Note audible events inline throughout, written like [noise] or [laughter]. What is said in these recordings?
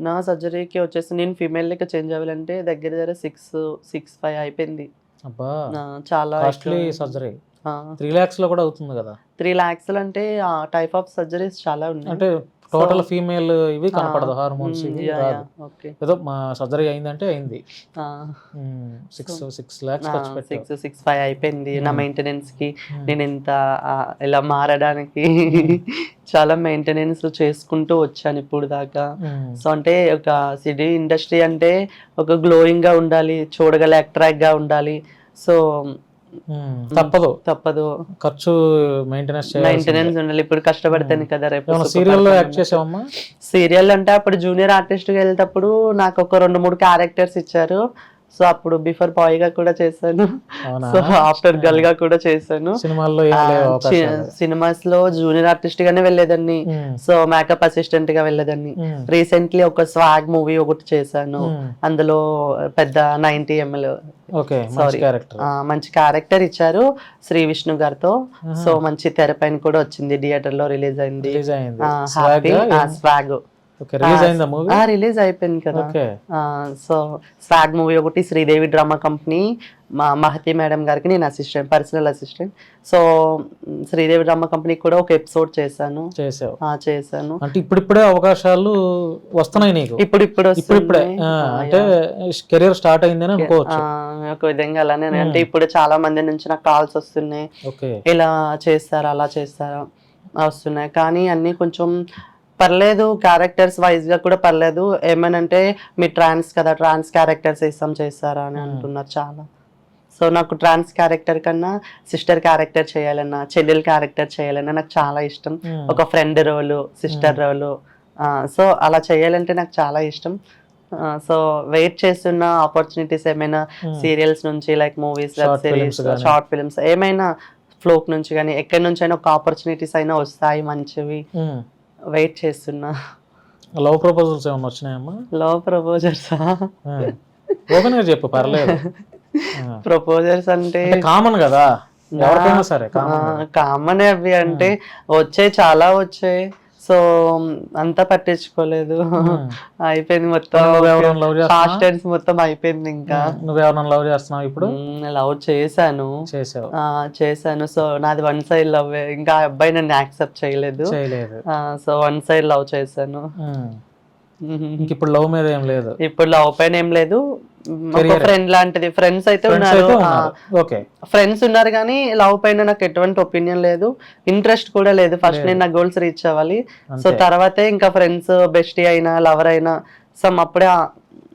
నా సర్జరీకి వచ్చేసి నేను ఫీమేల్ లెక్క చేంజ్ అవ్వాలంటే దగ్గర దగ్గర సిక్స్ సిక్స్ ఫైవ్ అయిపోయింది. ఆ, చాలా సర్జరీ త్రీ ల్యాక్స్లో కూడా అవుతుంది కదా? త్రీ లాక్స్ అంటే టైప్ ఆఫ్ సర్జరీస్ చాలా ఉన్నాయి. అంటే టోటల్ ఫీమేల్ ఇవి కనపడదు హార్మోన్స్ మ్మ్, ఇవి ఏదో మా సర్జరీ అయిందంటే అయింది సిక్స్ సిక్స్ ల్యాక్స్ ఖర్చు సిక్స్ సిక్స్ ఫైవ్ అయిపోయింది నా. మెయింటెనెన్స్కి మ్మ్. నేను ఇంత ఇలా మారడానికి చాలా మెయింటెనెన్స్ చేసుకుంటూ వచ్చాను ఇప్పుడు దాకా. సో అంటే ఒక సిటీ ఇండస్ట్రీ అంటే ఒక గ్లోయింగ్గా ఉండాలి చూడగల అట్రాక్ట్గా ఉండాలి సో. తప్పదు. తప్పదు. ఖర్చు మెయింటెనెన్స్ మెయింటెనెన్స్ ఉండాలి. ఇప్పుడు కష్టపడితేనే కదా రేపు. సీరియల్లో యాక్ట్ చేసావమ్మా? సీరియల్ అంటే అప్పుడు జూనియర్ ఆర్టిస్ట్గా వెళ్తేప్పుడు నాకు ఒక రెండు మూడు క్యారెక్టర్స్ ఇచ్చారు. సో అప్పుడు బిఫోర్ బాయ్గా కూడా చేశాను. సో ఆఫ్టర్ గర్ల్గా కూడా చేశాను. సినిమాల్లో సినిమాస్లో జూనియర్ ఆర్టిస్ట్ గానే వెళ్ళేదాన్ని. సో మేకప్ అసిస్టెంట్గా వెళ్ళేదాన్ని. రీసెంట్లీ ఒక స్వాగ్ మూవీ ఒకటి చేశాను. అందులో పెద్ద నైన్టీ ఎంఎల్ ఓకే మంచి. క్యారెక్టర్ మంచి క్యారెక్టర్ ఇచ్చారు శ్రీ విష్ణు గారితో. సో మంచి తెర పైన కూడా వచ్చింది థియేటర్లో రిలీజ్ అయింది. రిలీజ్ స్వాగ్ అయిపోయింది కదా. సో స్వాగ్ మూవీ ఒకటి శ్రీదేవి డ్రామా కంపెనీ. మా మహతి మేడం గారికి నేను assistant personal assistant so Sridevi drama కంపెనీకి కూడా ఒక ఎపిసోడ్ చేశాను. చేసావు చేశాను. అంటే ఇప్పుడిప్పుడే అవకాశాలు వస్తున్నాయి నీకు? ఇప్పుడు ఇప్పుడు ఇప్పుడిప్పుడే. అంటే కెరీర్ స్టార్ట్ అయిందని అనుకోవచ్చు. ఒక విధంగా అలానే అంటే ఇప్పుడు చాలా మంది నుంచి నాకు కాల్స్ వస్తున్నాయి. ఇలా చేస్తారా అలా చేస్తారా వస్తున్నాయి. కానీ అన్నీ కొంచెం పర్లేదు క్యారెక్టర్స్ వైజ్గా కూడా పర్లేదు. ఏమనంటే మీ ట్రాన్స్ కదా ట్రాన్స్ క్యారెక్టర్స్ ఇస్తాం చేస్తారా అని అంటున్నారు చాలా. సో నాకు ట్రాన్స్ క్యారెక్టర్ కన్నా సిస్టర్ క్యారెక్టర్ చేయాలన్నా చెల్లెల్ క్యారెక్టర్ చేయాలన్నా నాకు చాలా ఇష్టం. మ్మ్. ఒక friend role sister role. So అలా చేయాలంటే నాకు చాలా ఇష్టం. సో వెయిట్ చేస్తున్న ఆపర్చునిటీస్ ఏమైనా Hmm. సీరియల్స్ నుంచి like movies web series. Short films ఏమైనా ఫ్లోక్ నుంచి కానీ ఎక్కడి నుంచి అయినా ఒక ఆపర్చునిటీస్ అయినా వస్తాయి మంచివి. వెయిట్ చేస్తున్నా. లవ్ ప్రపోజల్స్ ఏమైనా వచ్చినాయమ్మా? లవ్ ఓపెన్గా చెప్పు పర్లేదు. [laughs] ప్రపోజర్స్ అంటే కామన్ కదా? ఎవరికైనా సరే కామన్ అవి అంటే వచ్చాయి చాలా వచ్చాయి సో అంతా పట్టించుకోలేదు. అయిపోయింది మొత్తం. చేస్తున్నావా? హాస్టల్స్ మొత్తం అయిపోయింది ఇంకా. నువ్వెవరైనా లవ్ చేస్తున్నావు ఇప్పుడు? లవ్ చేశాను. చేశాను. సో నాది వన్ సైడ్ లవ్ ఇంకా అబ్బాయి నన్ను యాక్సెప్ట్ చేయలేదు. సో వన్ సైడ్ లవ్ చేశాను. ఇప్పుడు లవ్ మీద ఏం లేదు. ఇప్పుడు లవ్ పైన ఏం లేదు. ఫ్రెండ్ లాంటిది. ఫ్రెండ్స్ అయితే ఉన్నారు. ఓకే ఫ్రెండ్స్ ఉన్నారు. కానీ లవ్ పైన నాకు ఎటువంటి ఒపీనియన్ లేదు. ఇంట్రెస్ట్ కూడా లేదు. ఫస్ట్ నేను నా గోల్స్ రీచ్ అవ్వాలి. సో. తర్వాతే ఇంకా ఫ్రెండ్స్ బెస్టీ అయినా లవర్ అయినా సమ్ అప్పుడే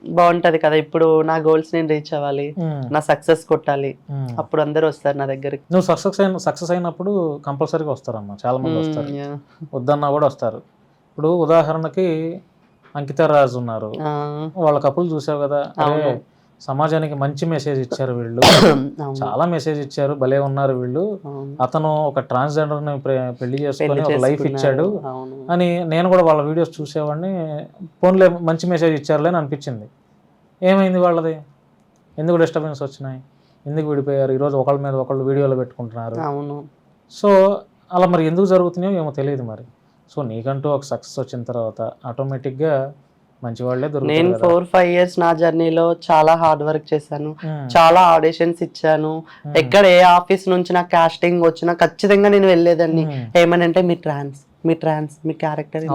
బాగుంటది కదా. ఇప్పుడు నా గోల్స్ నేను రీచ్ అవ్వాలి. మ్మ్. నా సక్సెస్ కొట్టాలి. మ్మ్. అప్పుడు అందరూ వస్తారు నా దగ్గరికి. నువ్వు సక్సెస్ అయిన సక్సెస్ అయినప్పుడు కంపల్సరీగా వస్తారమ్మా. చాలా మంది వస్తారు. మ్మ్, yeah. వద్దన్నా కూడా వస్తారు. ఇప్పుడు ఉదాహరణకి అంకిత రాజు ఉన్నారు వాళ్ళ కప్పులు చూసావు కదా. సమాజానికి మంచి మెసేజ్ ఇచ్చారు వీళ్ళు. చాలా మెసేజ్ ఇచ్చారు భలే ఉన్నారు వీళ్ళు. అతను ఒక ట్రాన్స్జెండర్ని పెళ్ళి చేసుకొని ఒక లైఫ్. ఇచ్చాడు. అని నేను కూడా వాళ్ళ వీడియోస్ చూసేవాడిని. ఫోన్లే మంచి మెసేజ్ ఇచ్చారులే అని అనిపించింది. ఏమైంది వాళ్ళది? ఎందుకు డిస్టర్బెన్స్ వచ్చినాయి? ఎందుకు విడిపోయారు? ఈరోజు ఒకళ్ళ మీద ఒకళ్ళు వీడియోలు పెట్టుకుంటున్నారు. సో అలా మరి ఎందుకు జరుగుతున్నాయో ఏమో తెలియదు మరి. సో నీకంటూ ఒక సక్సెస్ వచ్చిన తర్వాత ఆటోమేటిక్గా మంచి వాళ్ళే నేను. ఫోర్ ఫైవ్ ఇయర్స్ నా జర్నీలో చాలా హార్డ్ వర్క్ చేశాను. చాలా ఆడిషన్స్ ఇచ్చాను. ఎక్కడ ఏ ఆఫీస్ నుంచి నాకు కాస్టింగ్ వచ్చినా ఖచ్చితంగా నేను వెళ్ళేదాన్ని. ఏమనంటే మీ ట్రాన్స్ మీ ట్రాన్స్ మీ క్యారెక్టర్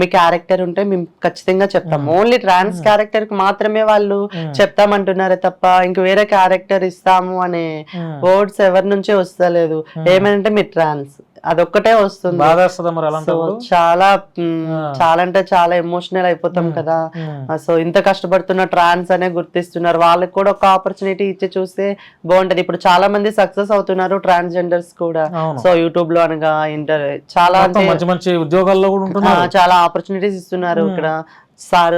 మీ క్యారెక్టర్ ఉంటే మేము ఖచ్చితంగా చెప్తాం. ఓన్లీ ట్రాన్స్ క్యారెక్టర్కి మాత్రమే వాళ్ళు చెప్తామంటున్నారే తప్ప ఇంక వేరే క్యారెక్టర్ ఇస్తాము అనే. వర్డ్స్ ఎవరి నుంచి వస్తలేదు. ఏమనంటే మీ ట్రాన్స్ అదొక్కటే వస్తుంది. మరి అలాంటప్పుడు? చాలా చాలా అంటే చాలా ఎమోషనల్ అయిపోతాం కదా. సో ఇంత కష్టపడుతున్న ట్రాన్స్ అనే గుర్తిస్తున్నారు. వాళ్ళకి కూడా ఒక ఆపర్చునిటీ ఇచ్చి చూస్తే బాగుంటది. ఇప్పుడు చాలా మంది సక్సెస్ అవుతున్నారు ట్రాన్స్జెండర్స్ కూడా. అవును. సో యూట్యూబ్లో అనగా ఇంటర్ చాలా మంచి మంచి ఉద్యోగాల్లో కూడా చాలా ఆపర్చునిటీస్ ఇస్తున్నారు ఇక్కడ. సార్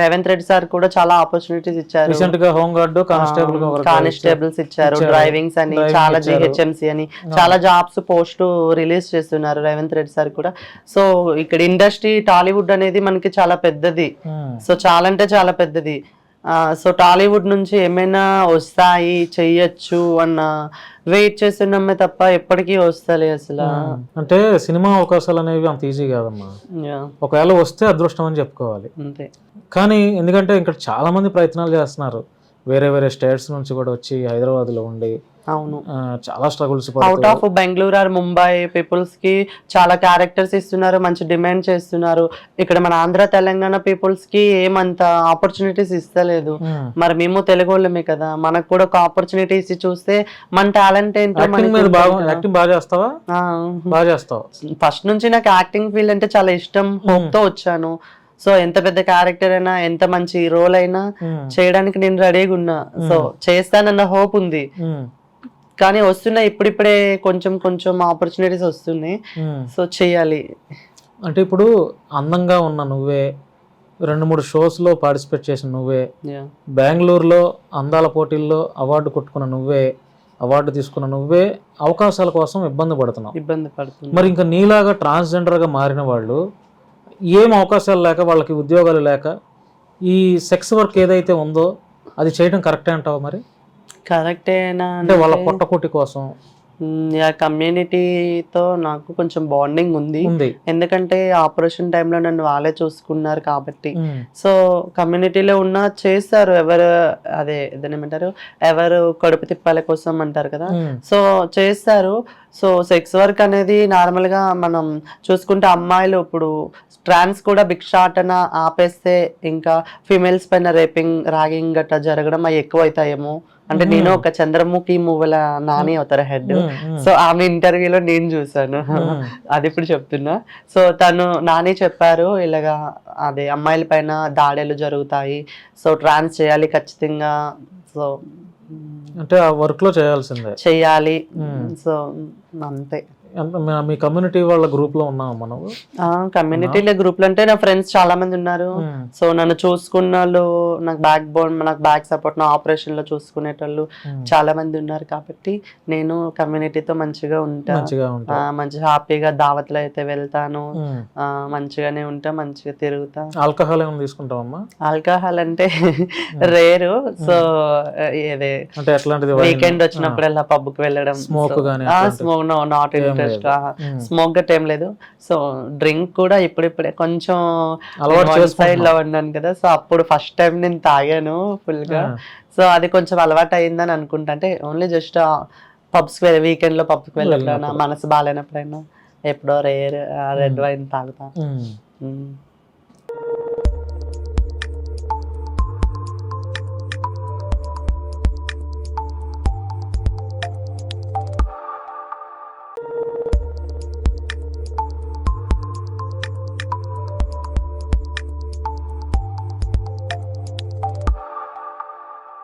రేవంత్ రెడ్డి సార్ కూడా చాలా ఆపర్చునిటీస్ ఇచ్చారు. రీసెంట్గా హోమ్ గార్డ్ కానిస్టేబుల్ కానిస్టేబుల్స్ ఇచ్చారు. డ్రైవింగ్స్ అని చాలా. జిహెచ్ఎంసి అని చాలా జాబ్స్ పోస్ట్ రిలీజ్ చేస్తున్నారు రేవంత్ రెడ్డి సార్ కూడా. సో ఇక్కడ ఇండస్ట్రీ టాలీవుడ్ అనేది మనకి చాలా పెద్దది. సో చాలా అంటే చాలా పెద్దది. సో టాలీవుడ్ నుంచి ఏమైనా వస్తాయి చెయ్యొచ్చు అన్న వెయిట్ చేస్తున్నామే తప్ప ఎప్పటికీ వస్తలే అసలు. అంటే సినిమా అవకాశాలు అనేవి అంత ఈజీ కాదమ్మా. ఒకవేళ వస్తే అదృష్టం అని చెప్పుకోవాలి. అంతే. కానీ ఎందుకంటే ఇక్కడ చాలా మంది ప్రయత్నాలు చేస్తున్నారు. వేరే వేరే స్టేట్స్ నుంచి కూడా వచ్చి హైదరాబాద్లో ఉండి అవును. చాలా struggles out of Bengaluru or Mumbai పీపుల్స్కి చాలా క్యారెక్టర్స్ ఇస్తున్నారు మంచి డిమాండ్ చేస్తున్నారు. ఇక్కడ మన ఆంధ్ర తెలంగాణ పీపుల్స్కి ఏమంత ఆపర్చునిటీస్ ఇస్తలేదు. మరి మేము తెలుగు వాళ్ళమే కదా మనకు కూడా ఒక ఆపర్చునిటీ ఇచ్చి చూస్తే మన టాలెంట్ ఏంటో ఫస్ట్ నుంచి నాకు యాక్టింగ్ ఫీల్డ్ అంటే చాలా ఇష్టం. హోప్తో వచ్చాను. సో ఎంత పెద్ద క్యారెక్టర్ అయినా ఎంత మంచి రోల్ అయినా ఉమ్, చేయడానికి నేను రెడీగా ఉన్నా. సో చేస్తానన్న హోప్ ఉంది. కానీ వస్తున్నాయి ఇప్పుడిప్పుడే కొంచెం కొంచెం ఆపర్చునిటీస్ వస్తున్నాయి. సో చేయాలి. అంటే ఇప్పుడు అందంగా ఉన్న నువ్వే రెండు మూడు షోస్లో పార్టిసిపేట్ చేసిన నువ్వే. బెంగళూరులో అందాల పోటీల్లో అవార్డు కొట్టుకున్న నువ్వే అవార్డు తీసుకున్న నువ్వే అవకాశాల కోసం ఇబ్బంది పడుతున్నావు. ఇబ్బంది పడుతుంది మరి ఇంకా నీలాగా ట్రాన్స్జెండర్గా మారిన వాళ్ళు ఏం అవకాశాలు లేక వాళ్ళకి ఉద్యోగాలు లేక ఈ సెక్స్ వర్క్ ఏదైతే ఉందో అది చేయడం కరెక్టే అంటావు మరి? కరెక్టేనా అంటే వాళ్ళ కోసం. కమ్యూనిటీతో నాకు కొంచెం బాండింగ్ ఉంది. ఎందుకంటే ఆపరేషన్ టైంలో నన్ను వాళ్ళే చూసుకున్నారు కాబట్టి. సో కమ్యూనిటీలో ఉన్న చేస్తారు ఎవరు అదే ఏమంటారు? ఎవరు కడుపు తిప్పాల కోసం అంటారు కదా. సో చేస్తారు సో సెక్స్ వర్క్ అనేది నార్మల్గా మనం చూసుకుంటే అమ్మాయిలు ఇప్పుడు ట్రాన్స్ కూడా భిక్షాటన ఆపేస్తే ఇంకా ఫిమేల్స్ పైన రేపింగ్ ర్యాగింగ్ గట్రా జరగడం అవి ఎక్కువ అవుతాయేమో అంటే నేను ఒక చంద్రముఖి మూవల నాని అవుతారు హెడ్. సో ఆమె ఇంటర్వ్యూలో నేను చూసాను అది ఇప్పుడు చెప్తున్నా. సో తను నాని చెప్పారు ఇలాగా అదే అమ్మాయిల పైన దాడులు జరుగుతాయి. సో ట్రాన్స్ చేయాలి ఖచ్చితంగా. సో అంటే ఆ వర్క్లో చేయాల్సిందే. చెయ్యాలి Hmm. సో అంతే. ఎంత- మీ- కమ్యూనిటీ వాళ్ళ గ్రూప్లో ఉన్నావు మనము? కమ్యూనిటీలో గ్రూప్లు అంటే నా ఫ్రెండ్స్ చాలా మంది ఉన్నారు. సో నన్ను చూసుకున్న వాళ్ళు నాకు బ్యాక్ బోన్ నాకు బ్యాక్ సపోర్ట్ నా ఆపరేషన్లో చూసుకునేటోళ్ళు చాలా మంది ఉన్నారు కాబట్టి నేను కమ్యూనిటీతో మంచిగా ఉంటా. మంచిగా ఆ, ఉంటావు మంచి హ్యాపీగా దావత్లో అయితే వెళ్తాను. మంచిగానే ఉంటా మంచిగా తిరుగుతా. ఆల్కహాల్ ఏమైనా తీసుకుంటావమ్మా? ఆల్కహాల్ అంటే రేరు. So wine? వీకెండ్ వచ్చినప్పుడల్లా పబ్కి వెళ్ళడం. అట్లాంటివి? Smoke not interest um. Smoke got ఏం లేదు సో డ్రింక్ కూడా ఇప్పుడిప్పుడే కొంచెం అలవాటు సైడ్. లో ఉన్నాను కదా సో అప్పుడు ఫస్ట్ టైం నేను తాగాను ఫుల్గా. సో అది కొంచెం అలవాటు అయిందని అనుకుంటా అంటే ఓన్లీ జస్ట్ పబ్స్ వీకెండ్లో పబ్కి వెళ్ళినప్పుడైనా మనసు బాగాలేనప్పుడైనా ఎప్పుడో రేర్ రెడ్ వైన్ తాగుతా.